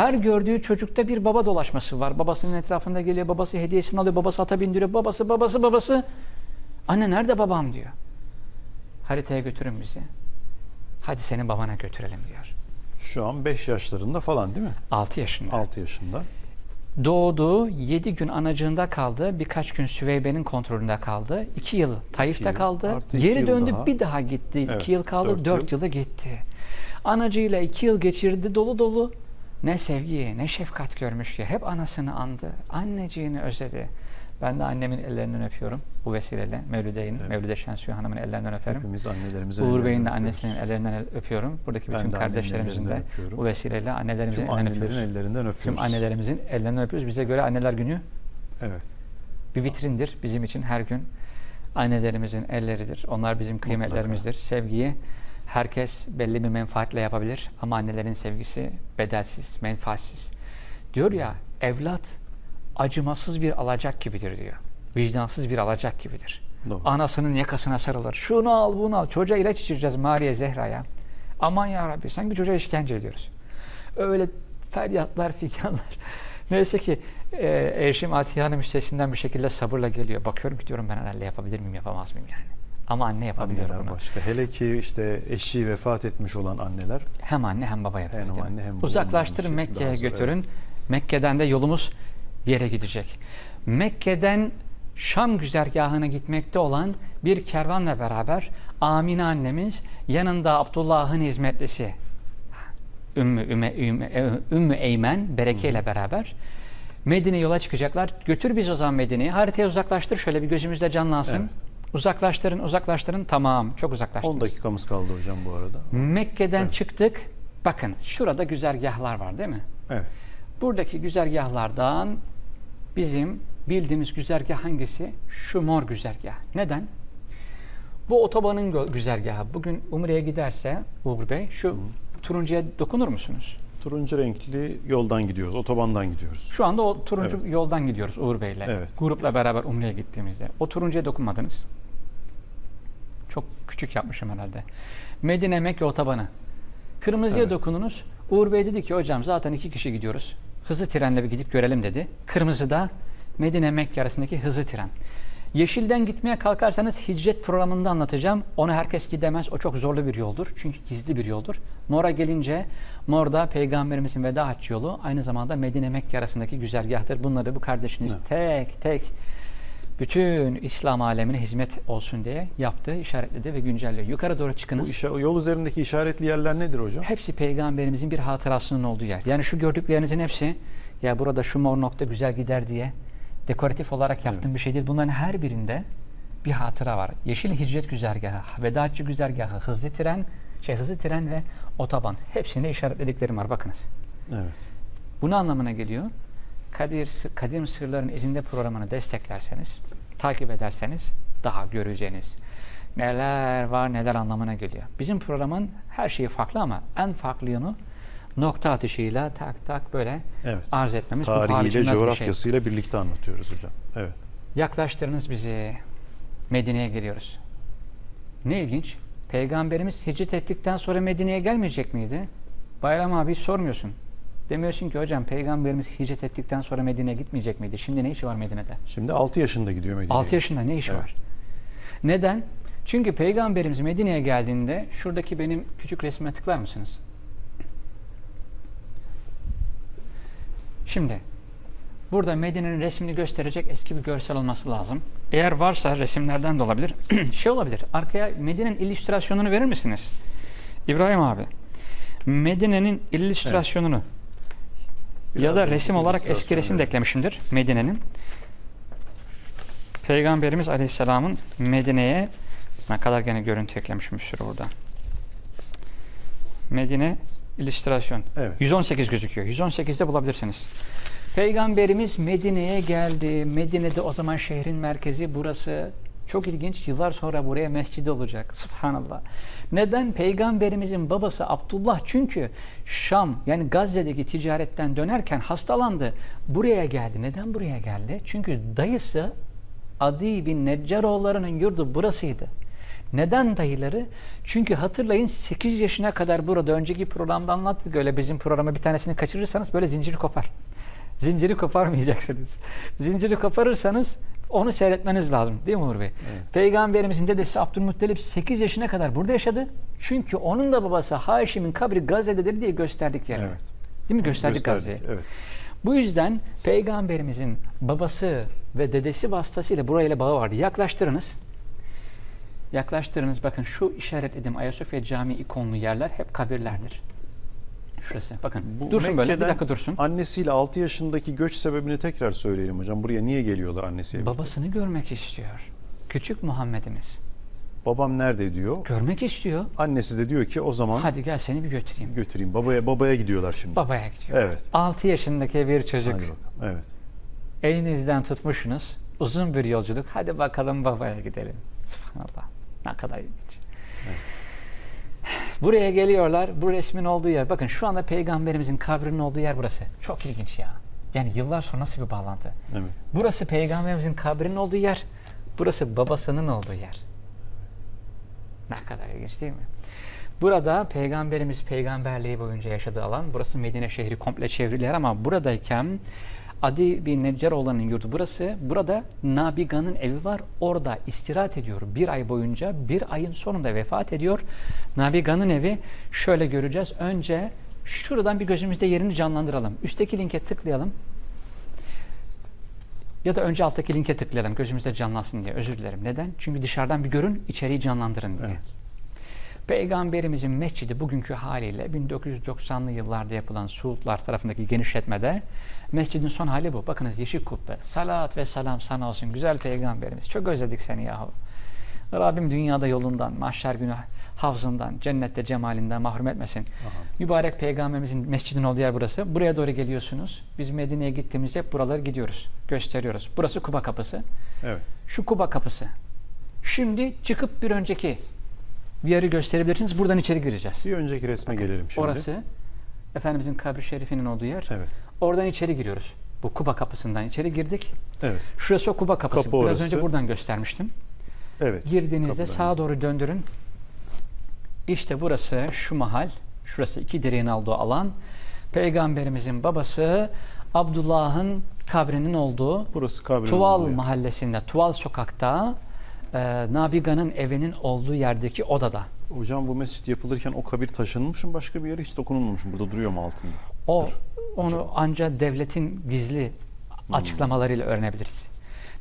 Her gördüğü çocukta bir baba dolaşması var. Babasının etrafında geliyor, babası hediyesini alıyor, babası ata bindiriyor, babası, babası, babası. Anne nerede babam diyor. Haritaya götürün bizi. Hadi seni babana götürelim diyor. Şu an 5 yaşlarında falan değil mi? 6 yaşında. 6 yaşında. Doğdu, 7 gün anacığında kaldı, birkaç gün Süveybe'nin kontrolünde kaldı. 2 yıl Taif'te kaldı. artı Geri döndü, daha. bir daha gitti. 2 Evet, yıl kaldı, dört 4 yıl. yılı gitti. Anacığıyla 2 yıl geçirdi dolu dolu. Ne sevgi, ne şefkat görmüş ya. Hep anasını andı. Anneciğini özledi. Ben de annemin ellerinden öpüyorum bu vesileyle. Mevlüde'nin, Evet. Mevlüde Şensuyu Hanım'ın ellerinden öperim. Hepimiz annelerimizin Uğur Bey'in de annesinin ellerinden el- öpüyorum. Buradaki Ben bütün annemin kardeşlerimizin de öpüyorum. bu vesileyle annelerimizin Tüm ellerinden öpüyoruz. ellerinden Tüm öpüyoruz. annelerimizin ellerinden öpüyoruz. Bize göre anneler günü Evet. bir vitrindir bizim için her gün. Annelerimizin elleridir. Onlar bizim kıymetlerimizdir. Sevgiyi herkes belli bir menfaatle yapabilir ama annelerin sevgisi bedelsiz, menfaatsiz. Diyor ya evlat acımasız bir alacak gibidir diyor. Vicdansız bir alacak gibidir. Doğru. Anasının yakasına sarılır. Şunu al bunu al. Çocuğa ilaç içireceğiz Mariye Zehra'ya. Aman ya Rabbi sanki çocuğa işkence ediyoruz. Öyle feryatlar figanlar. Neyse ki e, eşim Atiye Hanım üstesinden bir şekilde sabırla geliyor. Bakıyorum ki diyorum ben herhalde yapabilir miyim yapamaz mıyım yani. Ama anne yapabiliyor Anneler bunu. başka. Hele ki işte eşi vefat etmiş olan anneler Hem anne hem baba yapıyor. Hem anne hem baba Uzaklaştırın şey Mekke'ye götürün. Mekke'den de yolumuz bir yere gidecek. Mekke'den Şam güzergahına gitmekte olan bir kervanla beraber Amine annemiz yanında Abdullah'ın hizmetlisi Ümmü, Ümme, Ümmü, e, Ümmü Eymen Bereke ile beraber Medine yola çıkacaklar. Götür biz o zaman Medine'ye. Haritaya uzaklaştır şöyle bir gözümüzde canlansın. Evet. Uzaklaştırın, uzaklaştırın. Tamam, çok uzaklaştınız. 10 dakikamız kaldı hocam bu arada. Mekke'den Evet. çıktık. Bakın şurada güzergahlar var değil mi? Evet. Buradaki güzergahlardan bizim bildiğimiz güzergah hangisi? Şu mor güzergah. Neden? Bu otobanın güzergahı. Bugün Umre'ye giderse Uğur Bey şu turuncuya dokunur musunuz? Turuncu renkli yoldan gidiyoruz. Otobandan gidiyoruz. Şu anda o turuncu Evet. yoldan gidiyoruz Uğur Bey'le. Evet. Grupla beraber Umre'ye gittiğimizde. O turuncuya dokunmadınız. Çok küçük yapmışım herhalde. Medine Mekke otobanı. Kırmızıya Evet. dokununuz. Uğur Bey dedi ki hocam zaten iki kişi gidiyoruz. Hızlı trenle bir gidip görelim dedi. Kırmızıda Medine Mekke arasındaki hızlı tren. Yeşilden gitmeye kalkarsanız hicret programında anlatacağım. Onu herkes gidemez. O çok zorlu bir yoldur. Çünkü gizli bir yoldur. Mor'a gelince Mor'da Peygamberimizin veda haccı yolu aynı zamanda Medine Mekke arasındaki güzergahtır. Bunları bu kardeşiniz tek tek bütün İslam alemine hizmet olsun diye yaptı, işaretledi ve güncelliyor. Yukarı doğru Bu çıkınız. işe, yol üzerindeki işaretli yerler nedir hocam? Hepsi peygamberimizin bir hatırasının olduğu yer. Yani şu gördüklerinizin hepsi ya burada şu mor nokta güzel gider diye dekoratif olarak yaptığım bir şey değil. Bunların her birinde bir hatıra var. Yeşil hicret güzergahı, vedaatçı güzergahı, hızlı tren, şey hızlı tren ve otoban. Hepsinde işaretlediklerim var. Bakınız. Evet. Bu ne anlamına geliyor? Kadir, Kadim Sırların izinde programını desteklerseniz, takip ederseniz daha göreceğiniz neler var neler anlamına geliyor. Bizim programın her şeyi farklı ama en farklı yanı nokta atışıyla tak tak böyle Evet. arz etmemiz. Tarihiyle, haricinde bir şey. coğrafyasıyla birlikte anlatıyoruz hocam. Evet. Yaklaştırınız bizi. Medine'ye geliyoruz. Ne ilginç. Peygamberimiz hicret ettikten sonra Medine'ye gelmeyecek miydi? Bayram abi sormuyorsun. Demiyorsun ki hocam peygamberimiz hicret ettikten sonra Medine'ye gitmeyecek miydi? Şimdi ne işi var Medine'de? Şimdi 6 yaşında gidiyor Medine'ye. 6 yaşında ne işi Evet. var? Neden? Çünkü peygamberimiz Medine'ye geldiğinde şuradaki benim küçük resmime tıklar mısınız? Şimdi burada Medine'nin resmini gösterecek eski bir görsel olması lazım. Eğer varsa resimlerden de olabilir. şey olabilir. Arkaya Medine'nin illüstrasyonunu verir misiniz? İbrahim abi. Medine'nin illüstrasyonunu ya Biraz da da resim olarak eski resim de eklemişimdir Medine'nin. Peygamberimiz Aleyhisselam'ın Medine'ye ne kadar gene görüntü eklemişim bir sürü burada. Medine illüstrasyon. Evet. 118 gözüküyor. 118'de bulabilirsiniz. Peygamberimiz Medine'ye geldi. Medine'de o zaman şehrin merkezi burası. Çok ilginç. Yıllar sonra buraya mescid olacak. Subhanallah. Neden? Peygamberimizin babası Abdullah çünkü Şam yani Gazze'deki ticaretten dönerken hastalandı. Buraya geldi. Neden buraya geldi? Çünkü dayısı Adi bin Neccaroğullarının yurdu burasıydı. Neden dayıları? Çünkü hatırlayın 8 yaşına kadar burada önceki programda anlattık. Öyle bizim programa bir tanesini kaçırırsanız böyle zinciri kopar. Zinciri koparmayacaksınız. Zinciri koparırsanız onu seyretmeniz lazım. Değil mi Uğur Bey? Peygamberimizin dedesi Abdülmuttalip 8 yaşına kadar burada yaşadı. Çünkü onun da babası Haşim'in kabri Gazze'dedir diye gösterdik yani. Evet. Değil mi? Gösterdik, Gazze'yi. Evet. Bu yüzden peygamberimizin babası ve dedesi vasıtasıyla burayla bağı vardı. Yaklaştırınız. Yaklaştırınız. Bakın şu işaretlediğim Ayasofya Camii ikonlu yerler hep kabirlerdir. Şurası. Bakın. Bu dursun böyle. Bir Mekke'den dakika dursun. Annesiyle 6 yaşındaki göç sebebini tekrar söyleyelim hocam. Buraya niye geliyorlar annesiyle? Babasını görmek istiyor. Küçük Muhammed'imiz. Babam nerede diyor. Görmek istiyor. Annesi de diyor ki o zaman Hadi gel seni bir götüreyim. götüreyim. Babaya babaya gidiyorlar şimdi. Babaya gidiyor. Evet. 6 yaşındaki bir çocuk. Hadi bakalım. Evet. Elinizden tutmuşsunuz. Uzun bir yolculuk. Hadi bakalım babaya gidelim. Subhanallah. Ne kadar ilginç. Buraya geliyorlar. Bu resmin olduğu yer. Bakın şu anda peygamberimizin kabrinin olduğu yer burası. Çok ilginç ya. Yani yıllar sonra nasıl bir bağlantı? Evet. Burası peygamberimizin kabrinin olduğu yer. Burası babasının olduğu yer. Ne kadar ilginç değil mi? Burada peygamberimiz peygamberliği boyunca yaşadığı alan burası Medine şehri komple çevrili yer ama buradayken Adi bin Neccaroğlan'ın yurdu burası. Burada Nabiga'nın evi var. Orada istirahat ediyor. Bir ay boyunca bir ayın sonunda vefat ediyor. Nabiga'nın evi şöyle göreceğiz. Önce şuradan bir gözümüzde yerini canlandıralım. Üstteki linke tıklayalım. Ya da önce alttaki linke tıklayalım gözümüzde canlansın diye. Özür dilerim. Neden? Çünkü dışarıdan bir görün, içeriği canlandırın diye. Evet. Peygamberimizin mescidi bugünkü haliyle 1990'lı yıllarda yapılan Suudlar tarafındaki genişletmede mescidin son hali bu. Bakınız yeşil kubbe. Salat ve selam sana olsun güzel peygamberimiz. Çok özledik seni yahu. Rabbim dünyada yolundan, mahşer günü havzından, cennette cemalinden mahrum etmesin. Mübarek peygamberimizin mescidin olduğu yer burası. Buraya doğru geliyorsunuz. Biz Medine'ye gittiğimizde buraları gidiyoruz. Gösteriyoruz. Burası Kuba kapısı. Evet. Şu Kuba kapısı. Şimdi çıkıp bir önceki bir yeri gösterebilirsiniz. Buradan içeri gireceğiz. Bir önceki resme gelelim şimdi. Orası Efendimizin kabri şerifinin olduğu yer. Evet. Oradan içeri giriyoruz. Bu Kuba kapısından içeri girdik. Evet. Şurası o Kuba kapısı. Kapı Biraz orası. önce buradan göstermiştim. Evet. Girdiğinizde Kapıdan. sağa doğru döndürün. İşte burası şu mahal. Şurası iki direğin olduğu alan. Peygamberimizin babası Abdullah'ın kabrinin olduğu Burası kabrinin Tuval olduğu mahallesinde, Tuval sokakta e, Nabiga'nın evinin olduğu yerdeki odada. Hocam bu mescit yapılırken o kabir taşınmış mı başka bir yere hiç dokunulmamış mı? Burada duruyor mu altında? O onu ancak devletin gizli açıklamalarıyla öğrenebiliriz.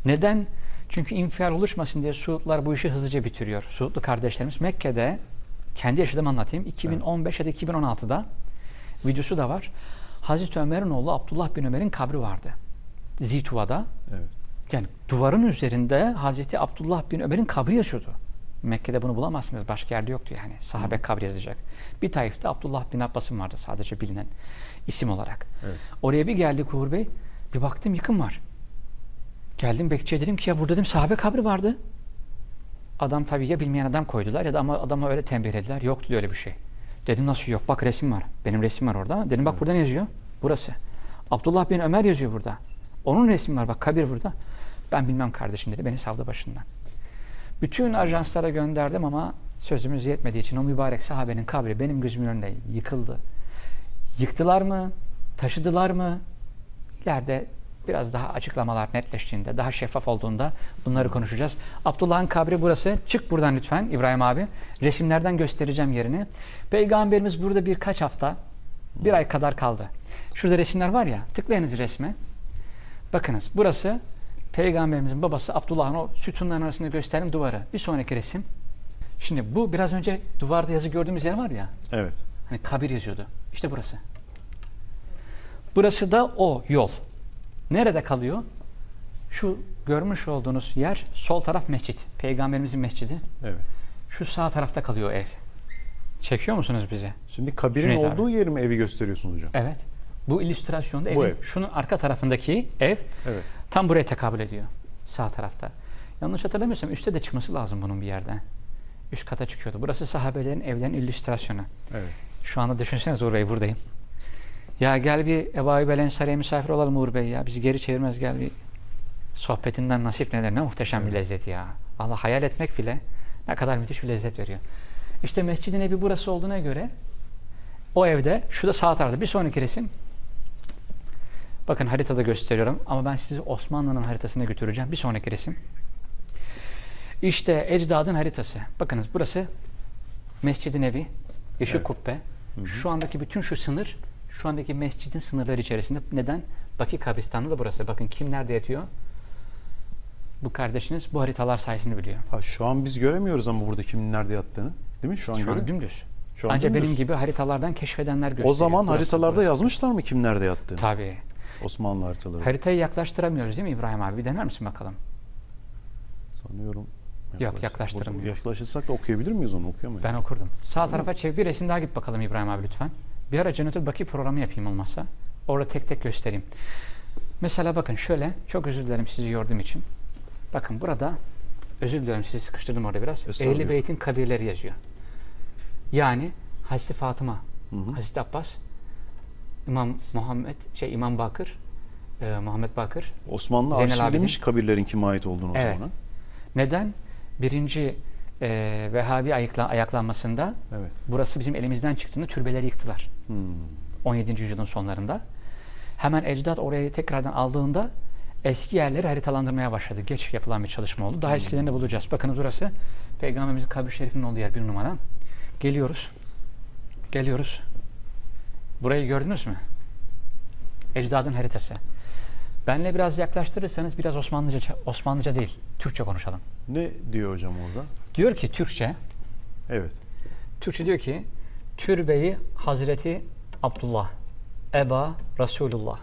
Neden? Çünkü infial oluşmasın diye Suudlar bu işi hızlıca bitiriyor. Suudlu kardeşlerimiz Mekke'de kendi yaşadığımı anlatayım. 2015 ya da 2016'da videosu da var. Hazreti Ömer'in oğlu Abdullah bin Ömer'in kabri vardı. Zituva'da. Evet. Yani duvarın üzerinde Hazreti Abdullah bin Ömer'in kabri yazıyordu. Mekke'de bunu bulamazsınız. Başka yerde yoktu yani. Sahabe kabri yazacak. Bir Taif'te Abdullah bin Abbas'ın vardı sadece bilinen isim olarak. Evet. Oraya bir geldik Uğur Bey. Bir baktım yıkım var. Geldim bekçiye dedim ki ya burada dedim sahabe kabri vardı. Adam tabii ya bilmeyen adam koydular ya da ama adama öyle tembihlediler. Yoktu diyor öyle bir şey. Dedim nasıl yok? Bak resim var. Benim resim var orada. Dedim bak burada ne yazıyor? Burası. Abdullah bin Ömer yazıyor burada. Onun resmi var bak kabir burada. Ben bilmem kardeşim dedi. Beni savdı başından. Bütün ajanslara gönderdim ama sözümüz yetmediği için o mübarek sahabenin kabri benim gözümün önünde yıkıldı. Yıktılar mı? Taşıdılar mı? İleride biraz daha açıklamalar netleştiğinde, daha şeffaf olduğunda bunları konuşacağız. Abdullah'ın kabri burası. Çık buradan lütfen İbrahim abi. Resimlerden göstereceğim yerini. Peygamberimiz burada birkaç hafta, bir ay kadar kaldı. Şurada resimler var ya, tıklayınız resme. Bakınız burası Peygamberimizin babası Abdullah'ın o sütunların arasında gösterdiğim duvarı. Bir sonraki resim. Şimdi bu biraz önce duvarda yazı gördüğümüz yer var ya. Evet. Hani kabir yazıyordu. İşte burası. Burası da o yol. Nerede kalıyor? Şu görmüş olduğunuz yer sol taraf mescit. Peygamberimizin mescidi. Evet. Şu sağ tarafta kalıyor ev. Çekiyor musunuz bizi? Şimdi kabirin Cüneyt abi. olduğu yeri mi evi gösteriyorsunuz hocam? Evet. Bu illüstrasyonda Bu evin, ev. şunun arka tarafındaki ev Evet. tam buraya tekabül ediyor. Sağ tarafta. Yanlış hatırlamıyorsam üstte de çıkması lazım bunun bir yerden. Üst kata çıkıyordu. Burası sahabelerin evlerin illüstrasyonu. Evet. Şu anda düşünsenize Uğur Bey buradayım. Ya gel bir Ebu Ayyub el Ensari'ye misafir olalım Uğur Bey ya. Bizi geri çevirmez gel bir sohbetinden nasip neler ne muhteşem bir lezzet ya. Valla hayal etmek bile Ne kadar müthiş bir lezzet veriyor. İşte Mescid-i Nebi burası olduğuna göre o evde, şu da sağ tarafta bir sonraki resim. Bakın haritada gösteriyorum ama ben sizi Osmanlı'nın haritasına götüreceğim. Bir sonraki resim. İşte ecdadın haritası. Bakınız burası Mescid-i Nebi, yeşil Evet. kubbe. Şu andaki bütün şu sınır, şu andaki mescidin sınırları içerisinde. Neden? Baki kabristanı da burası. Bakın kim nerede yatıyor? Bu kardeşiniz bu haritalar sayesinde biliyor. Ha, şu an biz göremiyoruz ama burada kimin nerede yattığını. Değil mi? Şu an Şu an dümdüz. Şu an Ancak dümdüz. benim gibi haritalardan keşfedenler gösteriyor. O zaman Burası, haritalarda burası. yazmışlar mı kim nerede yattığını? Tabii. Osmanlı haritaları. Haritayı yaklaştıramıyoruz değil mi İbrahim abi? Bir dener misin bakalım? Sanıyorum. Yok, yaklaştıramıyor. Yaklaşırsak da okuyabilir miyiz onu? Okuyamayız. Ben okurdum. Sağ tarafa çevir bir resim daha git bakalım İbrahim abi lütfen. Bir ara Cennet-ül Baki programı yapayım olmazsa. Orada tek tek göstereyim. Mesela bakın şöyle, çok özür dilerim sizi yordum için. Bakın burada, özür dilerim sizi sıkıştırdım orada biraz. Ehl-i Beyt'in kabirleri yazıyor. Yani Hazreti Fatıma, Hı hı. Hazreti Abbas, İmam Muhammed, şey İmam Bakır, e, Muhammed Bakır. Osmanlı Zeynel arşivlemiş kabirlerin kime ait olduğunu o Evet. zaman. Neden? Birinci e, Vehhabi ayakla, ayaklanmasında Evet. burası bizim elimizden çıktığında türbeleri yıktılar. Hmm. 17. yüzyılın sonlarında. Hemen ecdat orayı tekrardan aldığında eski yerleri haritalandırmaya başladı. Geç yapılan bir çalışma oldu. Daha eskilerini bulacağız. Bakın burası Peygamberimizin kabri şerifinin olduğu yer bir numara. Geliyoruz. Geliyoruz. Burayı gördünüz mü? Ecdadın haritası. Benle biraz yaklaştırırsanız biraz Osmanlıca, Osmanlıca değil, Türkçe konuşalım. Ne diyor hocam orada? Diyor ki Türkçe, Evet. Türkçe diyor ki türbeyi Hazreti Abdullah, Eba Resulullah.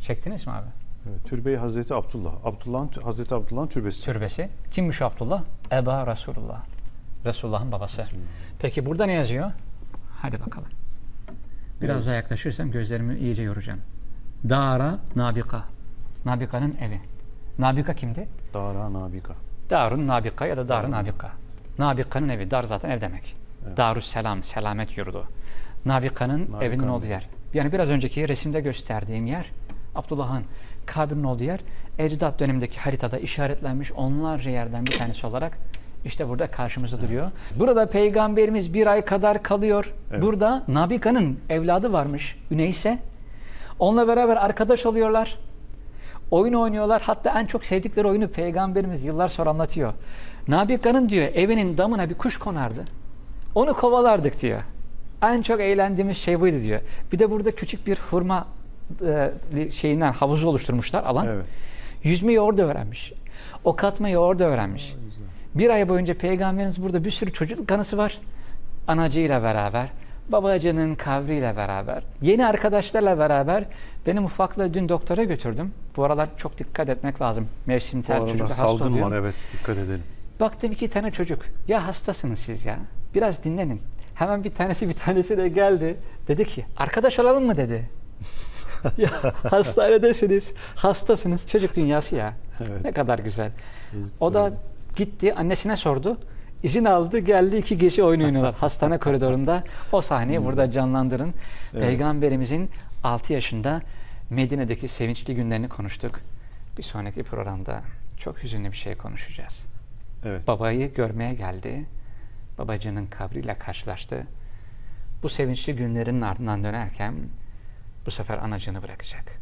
Çektiniz mi abi? evet. Türbeyi Hazreti Abdullah. Abdullah'ın Hazreti Abdullah'ın türbesi. Türbesi. Kimmiş Abdullah? Eba Resulullah. Resulullah'ın babası. Resulullah. Peki burada ne yazıyor? Hadi bakalım. Biraz daha yaklaşırsam gözlerimi iyice yoracağım. Dara Nabika. Nabika'nın evi. Nabika kimdi? Dara Nabika. Darun Nabika ya da Darun Nabika. Nabika'nın evi. Dar zaten ev demek. Evet. Darus Selam, selamet yurdu. Nabika'nın Nabika'nın evinin olduğu yer. Yani biraz önceki resimde gösterdiğim yer Abdullah'ın kabrinin olduğu yer Ecdat dönemindeki haritada işaretlenmiş onlarca yerden bir tanesi olarak işte burada karşımızda duruyor. Burada peygamberimiz bir ay kadar kalıyor. Evet. Burada Nabika'nın evladı varmış Üneyse. Onunla beraber arkadaş oluyorlar. Oyun oynuyorlar. Hatta en çok sevdikleri oyunu peygamberimiz yıllar sonra anlatıyor. Nabika'nın diyor evinin damına bir kuş konardı. Onu kovalardık diyor. En çok eğlendiğimiz şey buydu diyor. Bir de burada küçük bir hurma e, şeyinden havuzu oluşturmuşlar alan. Evet. Yüzmeyi orada öğrenmiş. Ok atmayı orada öğrenmiş. Bir ay boyunca peygamberimiz burada bir sürü çocukluk anısı var. Anacıyla beraber, babacının kavriyle beraber, yeni arkadaşlarla beraber benim ufaklığı dün doktora götürdüm. Bu aralar çok dikkat etmek lazım. Mevsimsel çocuklar hasta salgın oluyor. var evet dikkat edelim. Baktım iki tane çocuk. Ya hastasınız siz ya. Biraz dinlenin. Hemen bir tanesi bir tanesi de geldi. Dedi ki arkadaş olalım mı dedi. ya hastanedesiniz. Hastasınız. Çocuk dünyası ya. Evet. Ne kadar güzel. O da gitti annesine sordu. İzin aldı geldi iki kişi oyun oynuyorlar hastane koridorunda. O sahneyi burada canlandırın. Evet. Peygamberimizin 6 yaşında Medine'deki sevinçli günlerini konuştuk. Bir sonraki programda çok hüzünlü bir şey konuşacağız. Evet. Babayı görmeye geldi. Babacının kabriyle karşılaştı. Bu sevinçli günlerin ardından dönerken bu sefer anacını bırakacak.